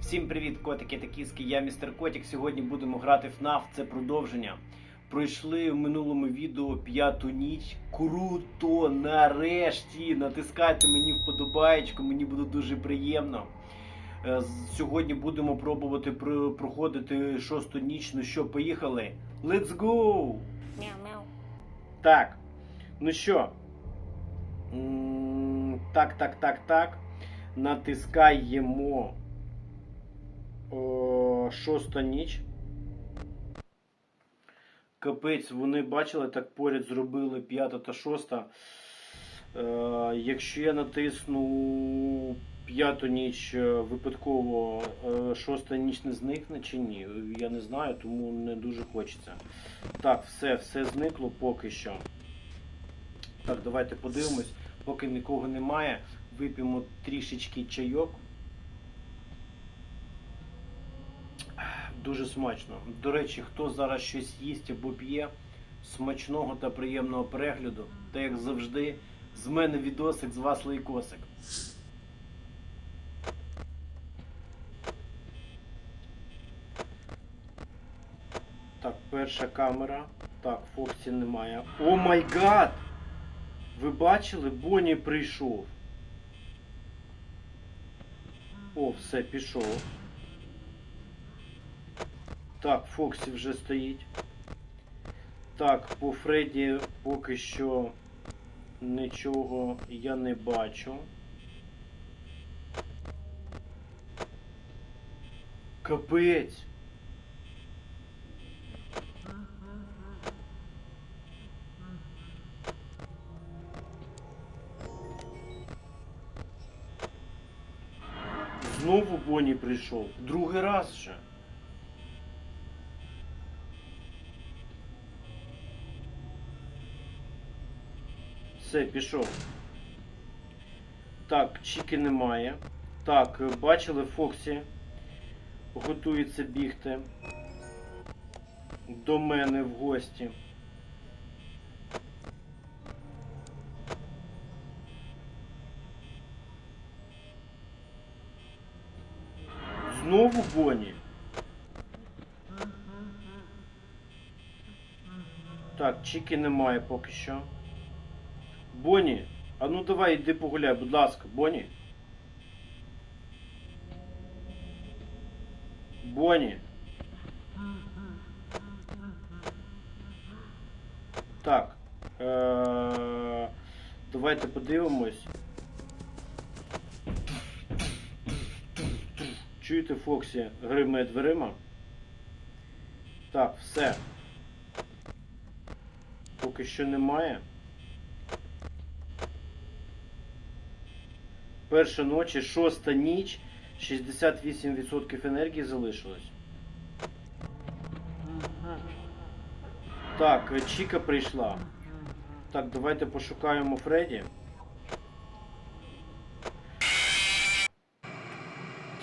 Всім привіт, котики та кіски. Я містер Котик. Сьогодні будемо грати в FNAF. Це продовження. Пройшли в минулому відео п'яту ніч. Круто! Нарешті! Натискайте мені вподобаєчку, мені буде дуже приємно. Е, Сьогодні будемо пробувати проходити шосту ніч. Ну що, поїхали? Let's go! Мяу-мяу. Так. Ну що? Так, так, так, так. Натискаємо шоста ніч. Капець, вони бачили, так поряд зробили п'ята та шоста. Е, якщо я натисну п'яту ніч е, випадково, е, шоста ніч не зникне чи ні? Я не знаю, тому не дуже хочеться. Так, все, все зникло поки що. Так, давайте подивимось. Поки нікого немає, вип'ємо трішечки чайок. Дуже смачно. До речі, хто зараз щось їсть або п'є, смачного та приємного перегляду. Та як завжди, з мене відосик, з вас лайкосик. Так, перша камера. Так, Фоксі немає. О май гад! Ви бачили? Бонні прийшов. О, все, пішов. Так, Фоксі вже стоїть. Так, по Фредді поки що нічого я не бачу. Капець! Знову Бонні прийшов. Другий раз вже. Все, пішов. Так, Чіки немає. Так, бачили Фоксі. Готується бігти до мене в гості. Знову Бонні. Так, Чіки немає поки що. Бонні, а ну давай йди погуляй, будь ласка, Бонні. Бонні. Так. Е- давайте подивимось. Чуєте, Фоксі гриме дверима? Так, все. Поки що немає. Перша ночі, шоста ніч, 68% енергії залишилось. Так, Чіка прийшла. Так, давайте пошукаємо Фредді.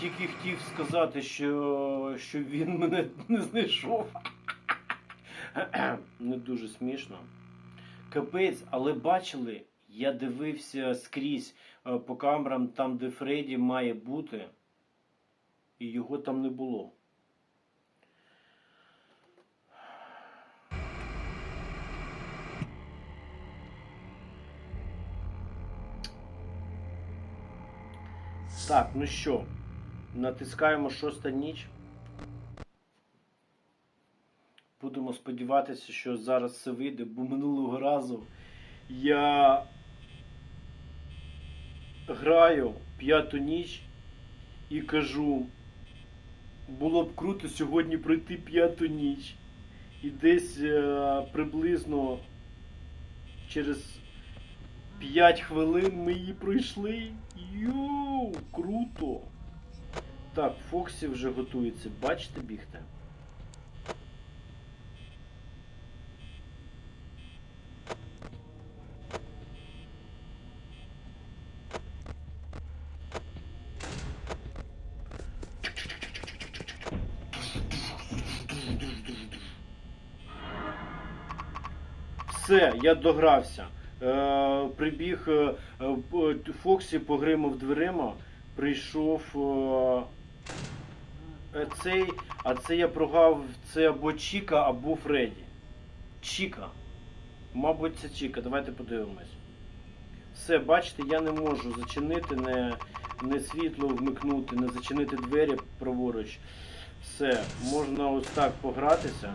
Тільки хотів сказати, що, що він мене не знайшов. Не дуже смішно. Капець, але бачили, я дивився скрізь е, по камерам, там, де Фредді має бути, і його там не було. Так, ну що, натискаємо шоста ніч. Будемо сподіватися, що зараз все вийде, бо минулого разу я граю п'яту ніч і кажу, було б круто сьогодні пройти п'яту ніч. І десь е, приблизно через 5 хвилин ми її пройшли. Йоу, круто! Так, Фоксі вже готується. Бачите, бігти? Все, я догрався. Е, прибіг е, Фоксі, погримав дверима, прийшов е, цей, а це я прогав, це або Чіка, або Фредді. Чіка. Мабуть, це Чіка. Давайте подивимось. Все, бачите, я не можу зачинити, не, не світло вмикнути, не зачинити двері праворуч. Все, можна ось так погратися.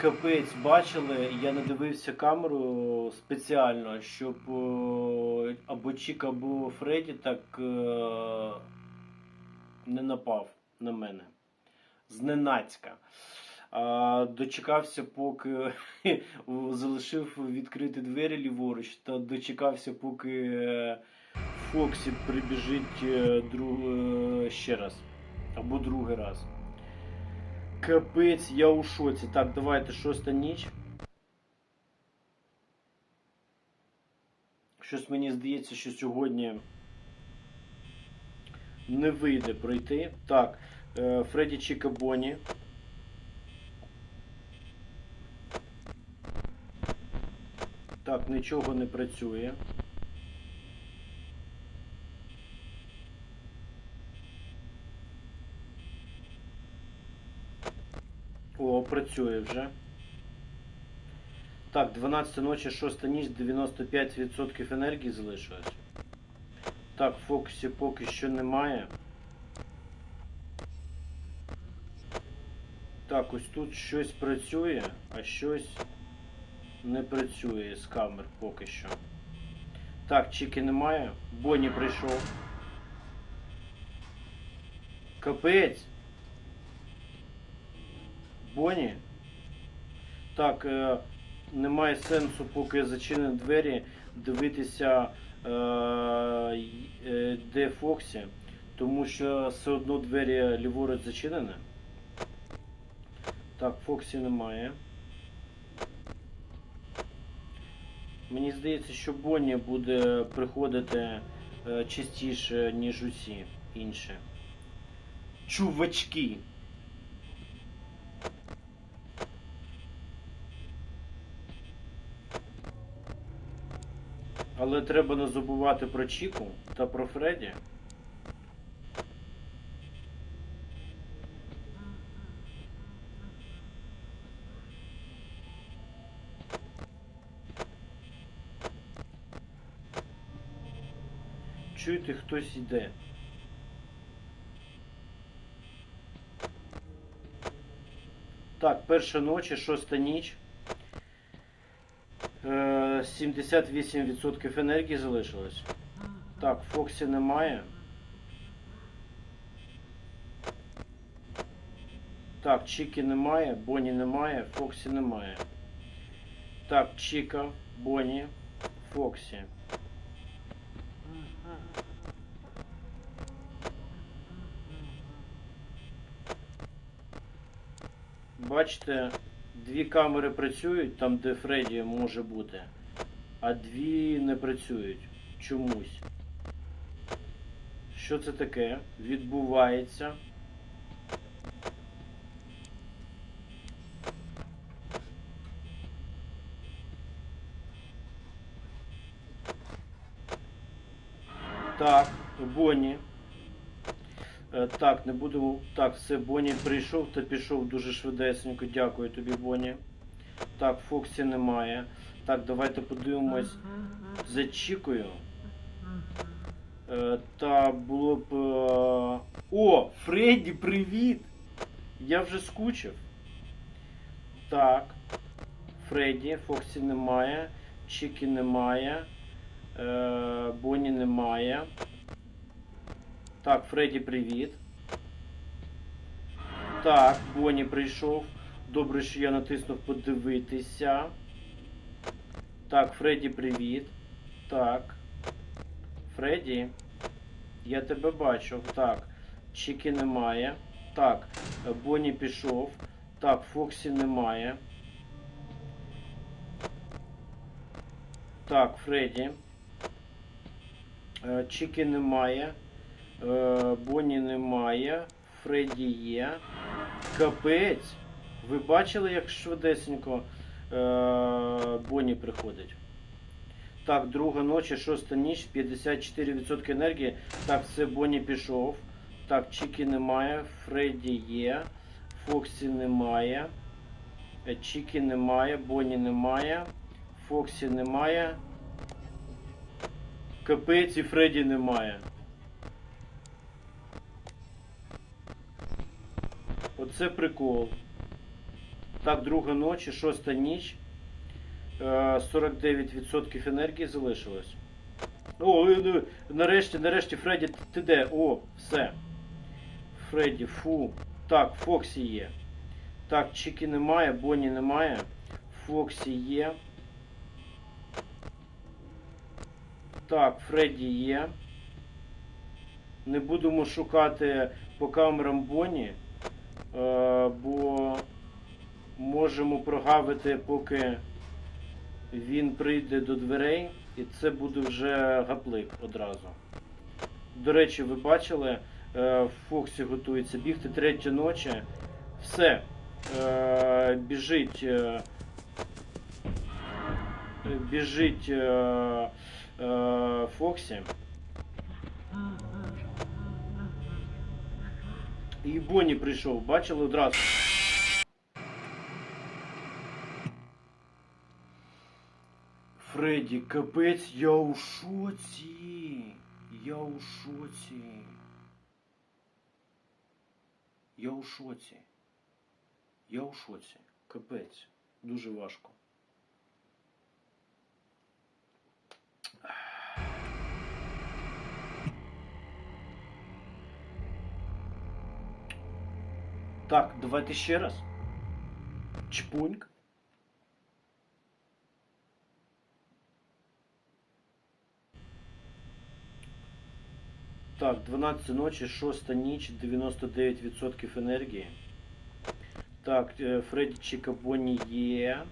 Капець, бачили, я не дивився камеру спеціально, щоб або Чік, або Фредді так е, не напав на мене. Зненацька. Дочекався, поки залишив відкриті двері ліворуч, та дочекався, поки е, Фоксі прибіжить е, друг, ще раз. Або другий раз. Капець, я у шоці. Так, давайте шоста ніч. Щось мені здається, що сьогодні не вийде пройти. Так, е, Фредді Чіка Бонні. Так, нічого не працює. Працює вже. Так, 12 ночі, 6 ніч, 95% енергії залишилось. Так, в фокусі поки що немає. Так, ось тут щось працює, а щось не працює з камер поки що. Так, Чіки немає. Бонні прийшов. Капець. Бонні. Так, е, немає сенсу, поки зачинені двері, дивитися, е, е, де Фоксі, тому що все одно двері ліворуч зачинені. Так, Фоксі немає. Мені здається, що Бонні буде приходити частіше, ніж усі інші. Чувачки. Але треба не забувати про Чіку та про Фредді. Чуєте, хтось йде. Так, перша ночі, шоста ніч. Е, 78% енергії залишилось. Так, Фоксі немає. Так, Чіки немає, Бонні немає, Фоксі немає. Так, Чіка, Бонні, Фоксі. Бачите, дві камери працюють там, де Фредді може бути, а дві не працюють чомусь. Що це таке? Відбувається. Так, Бонні. Е, Так, не буду. Так, все, Бонні прийшов та пішов дуже швидесенько. Дякую тобі, Бонні. Так, Фоксі немає. Так, давайте подивимось за Чікою. Е, Та було б. е, О! Фредді, привіт! Я вже скучив. Так. Фредді, Фоксі немає. Чікі немає. Е, Бонні немає. Так, Фредді, привіт. Так, Бонні прийшов. Добре, що я натиснув подивитися. Так, Фредді, привіт. Так. Фредді. Я тебе бачу. Так. Чіки немає. Так. Бонні пішов. Так, Фоксі немає. Так, Фредді. Е, Чікі немає. Е, Бонні немає. Фредді є. Капець. Ви бачили, як швидесенько е, Бонні приходить? Так, друга ночі, шоста ніч, 54% енергії. Так, це Бонні пішов. Так, Чікі немає. Фредді є. Фоксі немає. Е, Чікі немає. Бонні немає. Фоксі немає. Капець і Фредді немає. Оце прикол. Так, друга ночі, шоста ніч. Е, 49% енергії залишилось. О, е, е, нарешті, нарешті, Фредді, ти- де? О, все. Фредді, фу. Так, Фоксі є. Так, Чікі немає, Бонні немає. Фоксі є. Так, Фредді є. Не будемо шукати по камерам Бонні, е, бо можемо прогавити, поки він прийде до дверей, і це буде вже гаплик одразу. До речі, ви бачили, е, Фоксі готується бігти третя ночі. Все. Е, біжить. Е, біжить Фоксі. І Бонні прийшов, бачили одразу. Фредді, капець, я у шоці. Я у шоці. Я у шоці. Я у шоці. Капець. Дуже важко. Так, давайте ще раз. Чпуньк. Так, 12 ночі, 6 ніч, 99% енергії. Так, е, Фредді Чіка є.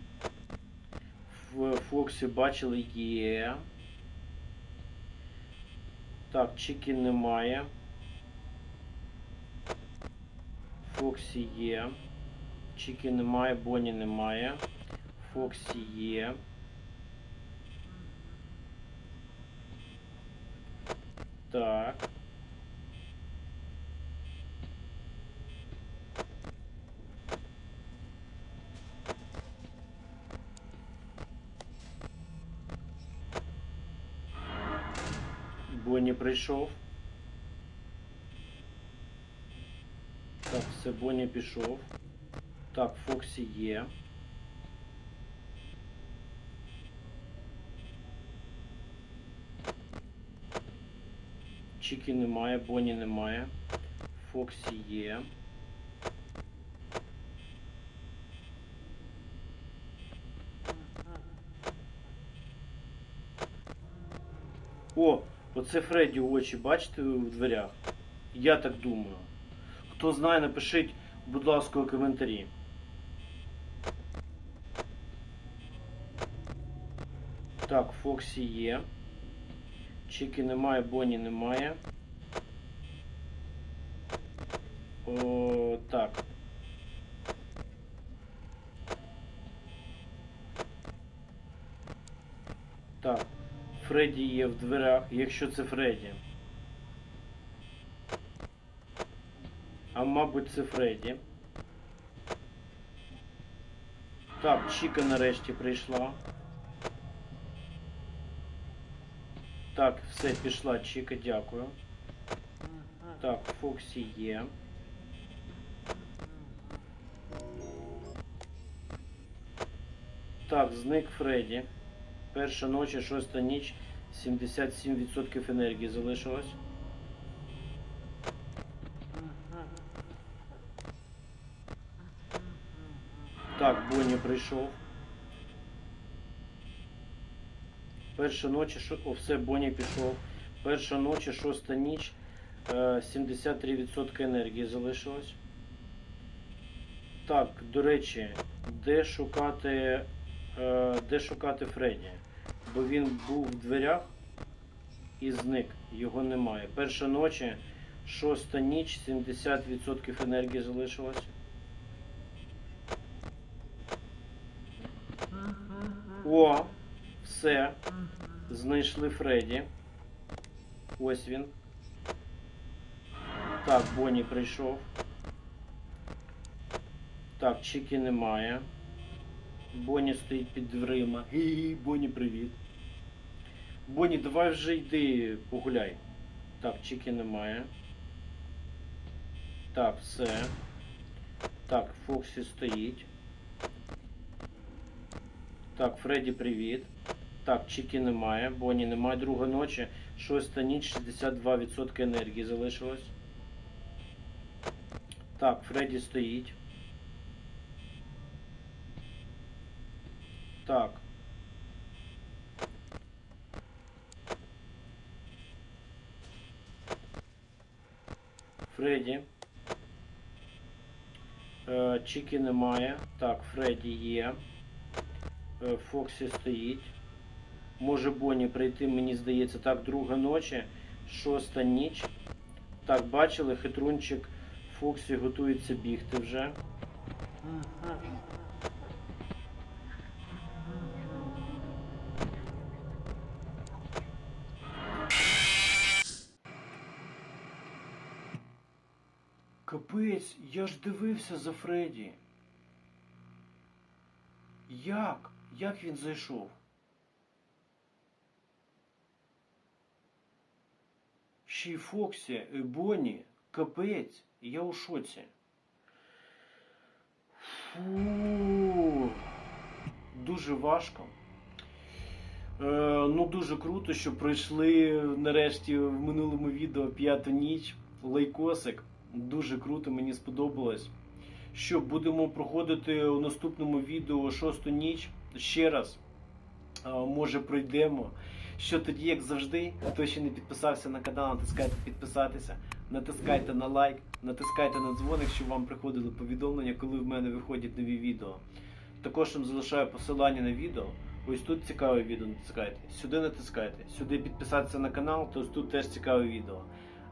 Фоксі бачили є. Так, Чікі немає. Фоксі є. Чікі немає, Бонні немає. Фоксі є. Так. Бонні прийшов. Так, все, Бонні пішов. Так, Фоксі є. Чікі немає, Бонні немає. Фоксі є. О, оце Фредді очі, бачите в дверях? Я так думаю. Хто знає, напишіть, будь ласка, у коментарі. Так, Фоксі є. Чіки немає, Бонні немає. О. Так. Фредді є в дверях, якщо це Фредді. А мабуть це Фредді. Так, Чіка нарешті прийшла. Так, все, пішла Чіка, дякую. Так, Фоксі є. Так, зник Фредді. Перша ночі, шоста ніч, 77% енергії залишилось. Так, Бонні прийшов. Перша ночі, шо- о, все, Бонні пішов. Перша ночі, шоста ніч, е, 73% енергії залишилось. Так, до речі, де шукати, е, де шукати Фредді? Бо він був в дверях і зник. Його немає. Перша ночі, шоста ніч, 70% енергії залишилось. О, все. Знайшли Фредді. Ось він. Так, Бонні прийшов. Так, Чікі немає. Бонні стоїть під дверима. Гі, Бонні, привіт. Бонні, давай вже йди погуляй. Так, Чікі немає. Так, все. Так, Фоксі стоїть. Так, Фредді, привіт. Так, Чікі немає, Бонні немає. Друга ночі, шоста ніч, 62% енергії залишилось. Так, Фредді стоїть. Так. Фредді. Чіки Чікі немає. Так, Фредді є. Е, Фоксі стоїть. Може Бонні прийти, мені здається, так, друга ночі, шоста ніч. Так, бачили, хитрунчик Фоксі готується бігти вже. Капець, я ж дивився за Фредді. Як? Як він зайшов? Ще й Фоксі, і Бонні, капець, я у шоці. Фу. Дуже важко. Е, ну, дуже круто, що пройшли нарешті в минулому відео п'яту ніч. Лайкосик. Дуже круто, мені сподобалось. Що, будемо проходити у наступному відео шосту ніч ще раз. Може пройдемо. Що тоді, як завжди, хто ще не підписався на канал, натискайте підписатися, натискайте на лайк, натискайте на дзвоник, щоб вам приходили повідомлення, коли в мене виходять нові відео. Також вам залишаю посилання на відео. Ось тут цікаве відео натискайте. Сюди натискайте. Сюди підписатися на канал, то ось тут теж цікаве відео.